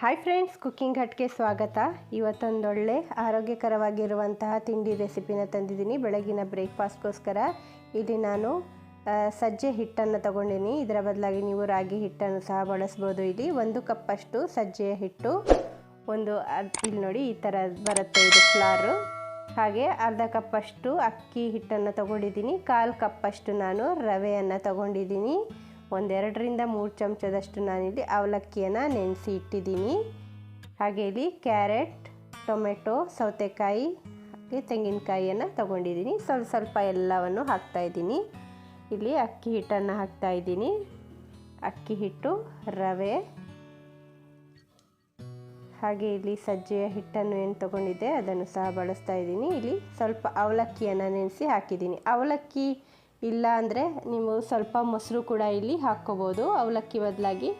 Hi friends cooking ಹಟ್ಗೆ ಸ್ವಾಗತ. ಇವತ್ತೊಂದೊಳ್ಳೆ ಆರೋಗ್ಯಕರವಾಗಿರುವಂತಹ ತಿಂಡಿ ರೆಸಿಪಿನ ತಂದಿದ್ದೀನಿ. ಬೆಳಗಿನ ಬ್ರೇಕ್ಫಾಸ್ಟ್ಗೋಸ್ಕರ ಇಲ್ಲಿ ನಾನು ಸಜ್ಜೆ ಹಿಟ್ಟನ್ನು ತಗೊಂಡಿನಿ. ಇದರ ಬದಲಾಗಿ ನೀವು ರಾಗಿ ಹಿಟ್ಟನ್ನು ಸಹ ಬಳಸ್ಬೋದು ಇಲ್ಲಿ. ಒಂದು ಕಪ್ಪಷ್ಟು ಸಜ್ಜೆಯ ಹಿಟ್ಟು. ಒಂದು ಇಲ್ಲಿ ನೋಡಿ ಈ ಥರ ಬರುತ್ತೆ ಇದು ಫ್ಲಾರು ಹಾಗೆ ಅರ್ಧ ಕಪ್ಪಷ್ಟು ಅಕ್ಕಿ ಹಿಟ್ಟನ್ನು ತಗೊಂಡಿದ್ದೀನಿ. ಕಾಲು ಕಪ್ಪಷ್ಟು ನಾನು ರವೆಯನ್ನು ತಗೊಂಡಿದ್ದೀನಿ. ಒಂದೆರಡರಿಂದ ಮೂರು ಚಮಚದಷ್ಟು ನಾನಿಲ್ಲಿ ಅವಲಕ್ಕಿಯನ್ನು ನೆನೆಸಿ ಇಟ್ಟಿದ್ದೀನಿ. ಹಾಗೆ ಇಲ್ಲಿ ಕ್ಯಾರೆಟ್, ಟೊಮೆಟೊ, ಸೌತೆಕಾಯಿ, ಹಾಗೆ ತೆಂಗಿನಕಾಯಿಯನ್ನು ತಗೊಂಡಿದ್ದೀನಿ. ಸ್ವಲ್ಪ ಸ್ವಲ್ಪ ಎಲ್ಲವನ್ನು ಹಾಕ್ತಾಯಿದ್ದೀನಿ ಇಲ್ಲಿ ಅಕ್ಕಿ ಹಿಟ್ಟನ್ನು ಹಾಕ್ತಾಯಿದ್ದೀನಿ ಅಕ್ಕಿ ಹಿಟ್ಟು, ರವೆ, ಹಾಗೆ ಇಲ್ಲಿ ಸಜ್ಜೆಯ ಹಿಟ್ಟನ್ನು ಏನು ತೊಗೊಂಡಿದ್ದೆ ಅದನ್ನು ಸಹ ಬಳಸ್ತಾ ಇದ್ದೀನಿ. ಇಲ್ಲಿ ಸ್ವಲ್ಪ ಅವಲಕ್ಕಿಯನ್ನು ನೆನೆಸಿ ಹಾಕಿದ್ದೀನಿ. ಅವಲಕ್ಕಿ ಇಲ್ಲ ಅಂದರೆ ನೀವು ಸ್ವಲ್ಪ ಮೊಸರು ಕೂಡ ಇಲ್ಲಿ ಹಾಕ್ಕೋಬೋದು. ಅವಲಕ್ಕಿ ಬದಲಾಗಿ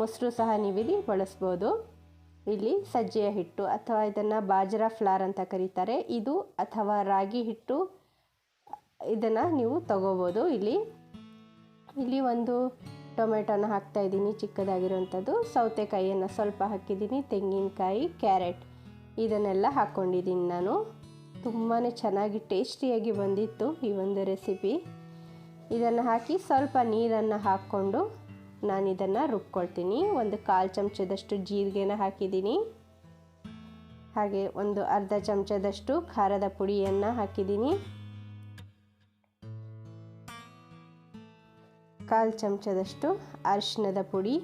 ಮೊಸರು ಸಹ ನೀವಿಲ್ಲಿ ಬಳಸ್ಬೋದು. ಇಲ್ಲಿ ಸಜ್ಜೆಯ ಹಿಟ್ಟು ಅಥವಾ ಇದನ್ನು ಬಾಜರ ಫ್ಲಾರ್ ಅಂತ ಕರೀತಾರೆ. ಇದು ಅಥವಾ ರಾಗಿ ಹಿಟ್ಟು, ಇದನ್ನು ನೀವು ತಗೋಬೋದು. ಇಲ್ಲಿ ಇಲ್ಲಿ ಒಂದು ಟೊಮೆಟೊನ ಹಾಕ್ತಾ ಇದ್ದೀನಿ ಚಿಕ್ಕದಾಗಿರುವಂಥದ್ದು. ಸೌತೆಕಾಯಿಯನ್ನು ಸ್ವಲ್ಪ ಹಾಕಿದ್ದೀನಿ. ತೆಂಗಿನಕಾಯಿ, ಕ್ಯಾರೆಟ್, ಇದನ್ನೆಲ್ಲ ಹಾಕ್ಕೊಂಡಿದ್ದೀನಿ ನಾನು. ತುಂಬಾ ಚೆನ್ನಾಗಿ ಟೇಸ್ಟಿಯಾಗಿ ಬಂದಿತ್ತು ಈ ಒಂದು ರೆಸಿಪಿ. ಇದನ್ನು ಹಾಕಿ ಸ್ವಲ್ಪ ನೀರನ್ನು ಹಾಕ್ಕೊಂಡು ನಾನು ಇದನ್ನು ರುಬ್ಕೊಳ್ತೀನಿ. ಒಂದು ಕಾಲು ಚಮಚದಷ್ಟು ಜೀರಿಗೆನ ಹಾಕಿದ್ದೀನಿ. ಹಾಗೆ ಒಂದು ಅರ್ಧ ಚಮಚದಷ್ಟು ಖಾರದ ಪುಡಿಯನ್ನು ಹಾಕಿದ್ದೀನಿ. ಕಾಲು ಚಮಚದಷ್ಟು ಅರಿಶಿನದ ಪುಡಿ.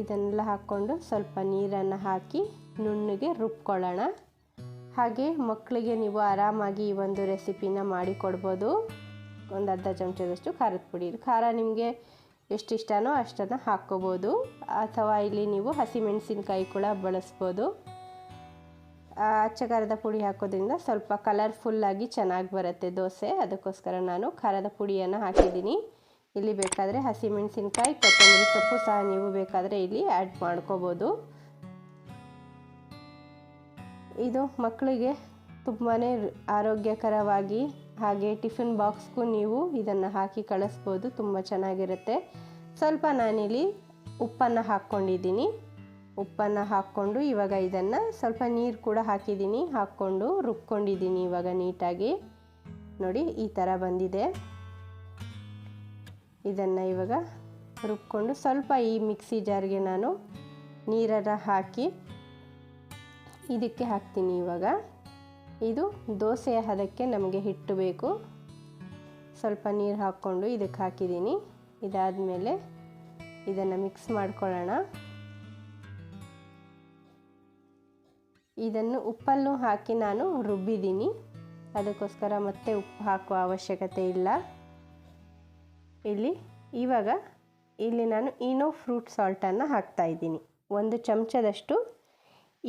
ಇದನ್ನೆಲ್ಲ ಹಾಕ್ಕೊಂಡು ಸ್ವಲ್ಪ ನೀರನ್ನು ಹಾಕಿ ನುಣ್ಣಗೆ ರುಬ್ಕೊಳ್ಳೋಣ. ಹಾಗೆ ಮಕ್ಕಳಿಗೆ ನೀವು ಆರಾಮಾಗಿ ಈ ಒಂದು ರೆಸಿಪಿನ ಮಾಡಿಕೊಡ್ಬೋದು. ಒಂದು ಅರ್ಧ ಚಮಚದಷ್ಟು ಖಾರದ ಪುಡಿ. ಖಾರ ನಿಮಗೆ ಎಷ್ಟು ಇಷ್ಟನೋ ಅಷ್ಟನ್ನು ಹಾಕ್ಕೋಬೋದು. ಅಥವಾ ಇಲ್ಲಿ ನೀವು ಹಸಿಮೆಣಸಿನಕಾಯಿ ಕೂಡ ಬಳಸ್ಬೋದು. ಅಚ್ಚ ಖಾರದ ಪುಡಿ ಹಾಕೋದ್ರಿಂದ ಸ್ವಲ್ಪ ಕಲರ್ಫುಲ್ಲಾಗಿ ಚೆನ್ನಾಗಿ ಬರುತ್ತೆ ದೋಸೆ. ಅದಕ್ಕೋಸ್ಕರ ನಾನು ಖಾರದ ಪುಡಿಯನ್ನು ಹಾಕಿದ್ದೀನಿ. ಇಲ್ಲಿ ಬೇಕಾದರೆ ಹಸಿಮೆಣಸಿನ್ಕಾಯಿ, ಕೊತ್ತಂಬರಿ ಸೊಪ್ಪು ಸಹ ನೀವು ಬೇಕಾದರೆ ಇಲ್ಲಿ ಆ್ಯಡ್ ಮಾಡ್ಕೋಬೋದು. ಇದು ಮಕ್ಕಳಿಗೆ ತುಂಬಾ ಆರೋಗ್ಯಕರವಾಗಿ ಹಾಗೆ ಟಿಫಿನ್ ಬಾಕ್ಸ್ಗೂ ನೀವು ಇದನ್ನು ಹಾಕಿ ಕಳಿಸ್ಬೋದು, ತುಂಬ ಚೆನ್ನಾಗಿರುತ್ತೆ. ಸ್ವಲ್ಪ ನಾನಿಲ್ಲಿ ಉಪ್ಪನ್ನು ಹಾಕ್ಕೊಂಡಿದ್ದೀನಿ. ಉಪ್ಪನ್ನು ಹಾಕ್ಕೊಂಡು ಇವಾಗ ಇದನ್ನು ಸ್ವಲ್ಪ ನೀರು ಕೂಡ ಹಾಕಿದ್ದೀನಿ, ಹಾಕ್ಕೊಂಡು ರುಬ್ಕೊಂಡಿದ್ದೀನಿ ಇವಾಗ ನೀಟಾಗಿ. ನೋಡಿ, ಈ ಥರ ಬಂದಿದೆ. ಇದನ್ನು ಇವಾಗ ರುಬ್ಕೊಂಡು ಸ್ವಲ್ಪ ಈ ಮಿಕ್ಸಿ ಜಾರ್ಗೆ ನಾನು ನೀರನ್ನು ಹಾಕಿ ಇದಕ್ಕೆ ಹಾಕ್ತೀನಿ ಇವಾಗ. ಇದು ದೋಸೆಯ ಹದಕ್ಕೆ ನಮಗೆ ಹಿಟ್ಟು ಬೇಕು. ಸ್ವಲ್ಪ ನೀರು ಹಾಕ್ಕೊಂಡು ಇದಕ್ಕೆ ಹಾಕಿದ್ದೀನಿ. ಇದಾದಮೇಲೆ ಇದನ್ನು ಮಿಕ್ಸ್ ಮಾಡ್ಕೊಳ್ಳೋಣ. ಇದನ್ನು ಉಪ್ಪಲ್ಲೂ ಹಾಕಿ ನಾನು ರುಬ್ಬಿದ್ದೀನಿ. ಅದಕ್ಕೋಸ್ಕರ ಮತ್ತೆ ಉಪ್ಪು ಹಾಕುವ ಅವಶ್ಯಕತೆ ಇಲ್ಲ. ಇಲ್ಲಿ ಇವಾಗ ಇಲ್ಲಿ ನಾನು ಈನೋ ಫ್ರೂಟ್ ಸಾಲ್ಟನ್ನು ಹಾಕ್ತಾಯಿದ್ದೀನಿ ಒಂದು ಚಮಚದಷ್ಟು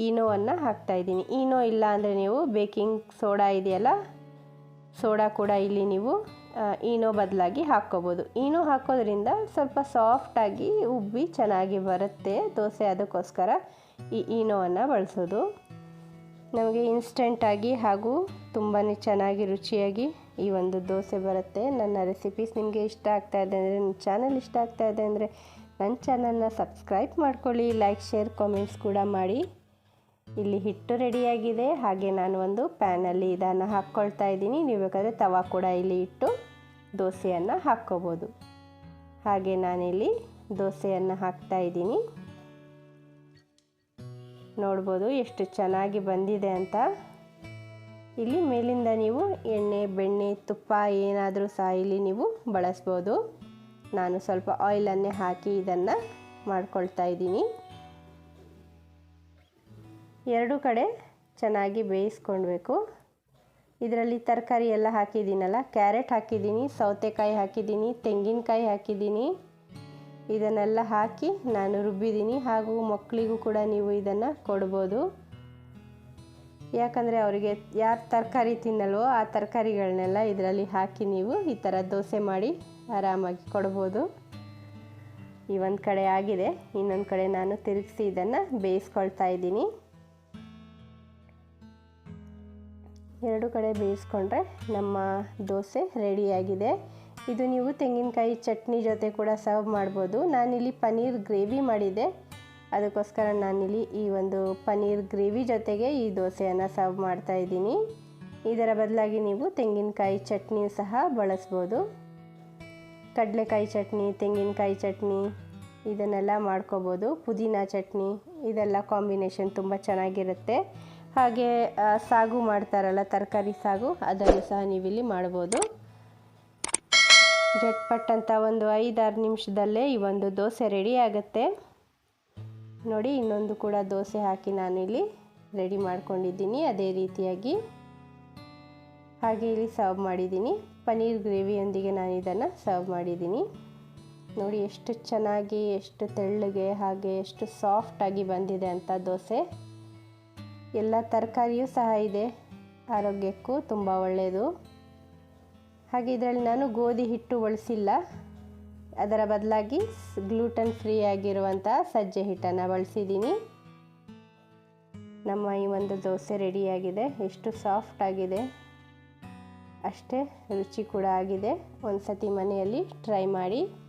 ಈನೋವನ್ನು ಹಾಕ್ತಾಯಿದ್ದೀನಿ ಈನೋ ಇಲ್ಲ ಅಂದರೆ ನೀವು ಬೇಕಿಂಗ್ ಸೋಡಾ ಇದೆಯಲ್ಲ, ಸೋಡಾ ಕೂಡ ಇಲ್ಲಿ ನೀವು ಈನೋ ಬದಲಾಗಿ ಹಾಕ್ಕೋಬೋದು. ಈನೋ ಹಾಕೋದ್ರಿಂದ ಸ್ವಲ್ಪ ಸಾಫ್ಟಾಗಿ ಉಬ್ಬಿ ಚೆನ್ನಾಗಿ ಬರುತ್ತೆ ದೋಸೆ ಅದಕ್ಕೋಸ್ಕರ ಈ ಈನೋವನ್ನು ಬಳಸೋದು. ನಮಗೆ ಇನ್ಸ್ಟೆಂಟಾಗಿ ಹಾಗೂ ತುಂಬಾ ಚೆನ್ನಾಗಿ ರುಚಿಯಾಗಿ ಈ ಒಂದು ದೋಸೆ ಬರುತ್ತೆ. ನನ್ನ ರೆಸಿಪೀಸ್ ನಿಮಗೆ ಇಷ್ಟ ಆಗ್ತಾ ಇದೆ ಅಂದರೆ ನನ್ನ ಚಾನಲ್ ಇಷ್ಟ ಆಗ್ತಾ ಇದೆ ಅಂದರೆ, ನನ್ನ ಚಾನಲ್ನ ಸಬ್ಸ್ಕ್ರೈಬ್ ಮಾಡ್ಕೊಳ್ಳಿ ಲೈಕ್ ಶೇರ್ ಕಾಮೆಂಟ್ಸ್ ಕೂಡ ಮಾಡಿ. ಇಲ್ಲಿ ಹಿಟ್ಟು ರೆಡಿಯಾಗಿದೆ. ಹಾಗೆ ನಾನು ಒಂದು ಪ್ಯಾನಲ್ಲಿ ಇದನ್ನು ಹಾಕ್ಕೊಳ್ತಾ ಇದ್ದೀನಿ. ನೀವು ಬೇಕಾದರೆ ತವಾ ಕೂಡ ಇಲ್ಲಿ ಇಟ್ಟು ದೋಸೆಯನ್ನು ಹಾಕ್ಕೋಬೋದು. ಹಾಗೆ ನಾನಿಲ್ಲಿ ದೋಸೆಯನ್ನು ಹಾಕ್ತಾ ಇದ್ದೀನಿ. ನೋಡ್ಬೋದು ಎಷ್ಟು ಚೆನ್ನಾಗಿ ಬಂದಿದೆ ಅಂತ. ಇಲ್ಲಿ ಮೇಲಿಂದ ನೀವು ಎಣ್ಣೆ, ಬೆಣ್ಣೆ, ತುಪ್ಪ ಏನಾದರೂ ಸಹ ಇಲ್ಲಿ ನೀವು ಬಳಸ್ಬೋದು. ನಾನು ಸ್ವಲ್ಪ ಆಯಿಲನ್ನೇ ಹಾಕಿ ಇದನ್ನು ಮಾಡ್ಕೊಳ್ತಾ ಇದ್ದೀನಿ. ಎರಡು ಕಡೆ ಚೆನ್ನಾಗಿ ಬೇಯಿಸ್ಕೊಳ್ಬೇಕು ಇದರಲ್ಲಿ ತರಕಾರಿ ಎಲ್ಲ ಹಾಕಿದ್ದೀನಲ್ಲ, ಕ್ಯಾರೆಟ್ ಹಾಕಿದ್ದೀನಿ, ಸೌತೆಕಾಯಿ ಹಾಕಿದ್ದೀನಿ, ತೆಂಗಿನಕಾಯಿ ಹಾಕಿದ್ದೀನಿ. ಇದನ್ನೆಲ್ಲ ಹಾಕಿ ನಾನು ರುಬ್ಬಿದ್ದೀನಿ ಹಾಗೂ ಮಕ್ಕಳಿಗೂ ಕೂಡ ನೀವು ಇದನ್ನು ಕೊಡ್ಬೋದು. ಯಾಕಂದರೆ ಅವರಿಗೆ ಯಾರು ತರಕಾರಿ ತಿನ್ನಲ್ವೋ ಆ ತರಕಾರಿಗಳನ್ನೆಲ್ಲ ಇದರಲ್ಲಿ ಹಾಕಿ ನೀವು ಈ ಥರ ದೋಸೆ ಮಾಡಿ ಆರಾಮಾಗಿ ಕೊಡ್ಬೋದು. ಈ ಒಂದು ಕಡೆ ಆಗಿದೆ, ಇನ್ನೊಂದು ಕಡೆ ನಾನು ತಿರುಗಿಸಿ ಇದನ್ನು ಬೇಯಿಸ್ಕೊಳ್ತಾ ಇದ್ದೀನಿ. ಎರಡು ಕಡೆ ಬೇಯಿಸ್ಕೊಂಡ್ರೆ ನಮ್ಮ ದೋಸೆ ರೆಡಿಯಾಗಿದೆ. ಇದು ನೀವು ತೆಂಗಿನಕಾಯಿ ಚಟ್ನಿ ಜೊತೆ ಕೂಡ ಸರ್ವ್ ಮಾಡ್ಬೋದು. ನಾನಿಲ್ಲಿ ಪನ್ನೀರ್ ಗ್ರೇವಿ ಮಾಡಿದ್ದೆ. ಅದಕ್ಕೋಸ್ಕರ ನಾನಿಲ್ಲಿ ಈ ಒಂದು ಪನ್ನೀರ್ ಗ್ರೇವಿ ಜೊತೆಗೆ ಈ ದೋಸೆಯನ್ನು ಸರ್ವ್ ಮಾಡ್ತಾ ಇದ್ದೀನಿ. ಇದರ ಬದಲಾಗಿ ನೀವು ತೆಂಗಿನಕಾಯಿ ಚಟ್ನಿ ಸಹ ಬಳಸ್ಬೋದು. ಕಡಲೆಕಾಯಿ ಚಟ್ನಿ, ತೆಂಗಿನಕಾಯಿ ಚಟ್ನಿ, ಇದನ್ನೆಲ್ಲ ಮಾಡ್ಕೋಬೋದು. ಪುದೀನ ಚಟ್ನಿ, ಇದೆಲ್ಲ ಕಾಂಬಿನೇಷನ್ ತುಂಬ ಚೆನ್ನಾಗಿರುತ್ತೆ. ಹಾಗೆ ಸಾಗು ಮಾಡ್ತಾರಲ್ಲ, ತರಕಾರಿ ಸಾಗು, ಅದನ್ನು ಸಹ ನೀವಿಲ್ಲಿ ಮಾಡ್ಬೋದು ಜಟ್ಪಟ್ ಅಂತ ಒಂದು ಐದಾರು ನಿಮಿಷದಲ್ಲೇ ಈ ಒಂದು ದೋಸೆ ರೆಡಿ ಆಗುತ್ತೆ. ನೋಡಿ, ಇನ್ನೊಂದು ಕೂಡ ದೋಸೆ ಹಾಕಿ ನಾನಿಲ್ಲಿ ರೆಡಿ ಮಾಡ್ಕೊಂಡಿದ್ದೀನಿ, ಅದೇ ರೀತಿಯಾಗಿ. ಹಾಗೆ ಇಲ್ಲಿ ಸರ್ವ್ ಮಾಡಿದ್ದೀನಿ. ಪನ್ನೀರ್ ಗ್ರೇವಿಯೊಂದಿಗೆ ನಾನು ಇದನ್ನು ಸರ್ವ್ ಮಾಡಿದ್ದೀನಿ. ನೋಡಿ, ಎಷ್ಟು ಚೆನ್ನಾಗಿ, ಎಷ್ಟು ತೆಳ್ಳಗೆ, ಹಾಗೆ ಎಷ್ಟು ಸಾಫ್ಟಾಗಿ ಬಂದಿದೆ ಅಂತ ದೋಸೆ. ಎಲ್ಲ ತರಕಾರಿಯೂ ಸಹ ಇದೆ. ಆರೋಗ್ಯಕ್ಕೂ ತುಂಬ ಒಳ್ಳೆಯದು ಹಾಗೆ ಇದರಲ್ಲಿ ನಾನು ಗೋಧಿ ಹಿಟ್ಟು ಬಳಸಿಲ್ಲ. ಅದರ ಬದಲಾಗಿ ಗ್ಲೂಟನ್ ಫ್ರೀ ಆಗಿರುವಂಥ ಸಜ್ಜೆ ಹಿಟ್ಟನ್ನು ಬಳಸಿದ್ದೀನಿ. ನಮ್ಮ ಈ ಒಂದು ದೋಸೆ ರೆಡಿಯಾಗಿದೆ. ಎಷ್ಟು ಸಾಫ್ಟ್ ಆಗಿದೆ. ಅಷ್ಟೇ ರುಚಿ ಕೂಡ ಆಗಿದೆ. ಒಂದು ಸತಿ ಮನೆಯಲ್ಲಿ ಟ್ರೈ ಮಾಡಿ.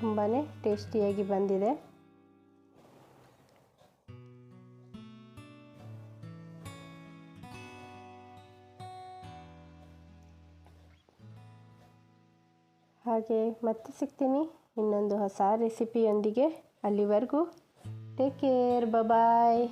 ತುಂಬಾ ಟೇಸ್ಟಿಯಾಗಿ ಬಂದಿದೆ. ಹಾಗೆ ಮತ್ತೆ ಸಿಗ್ತೀನಿ ಇನ್ನೊಂದು ಹೊಸ ರೆಸಿಪಿಯೊಂದಿಗೆ ಅಲ್ಲಿವರೆಗೂ ಟೇಕ್ ಕೇರ್ ಬಾಯ್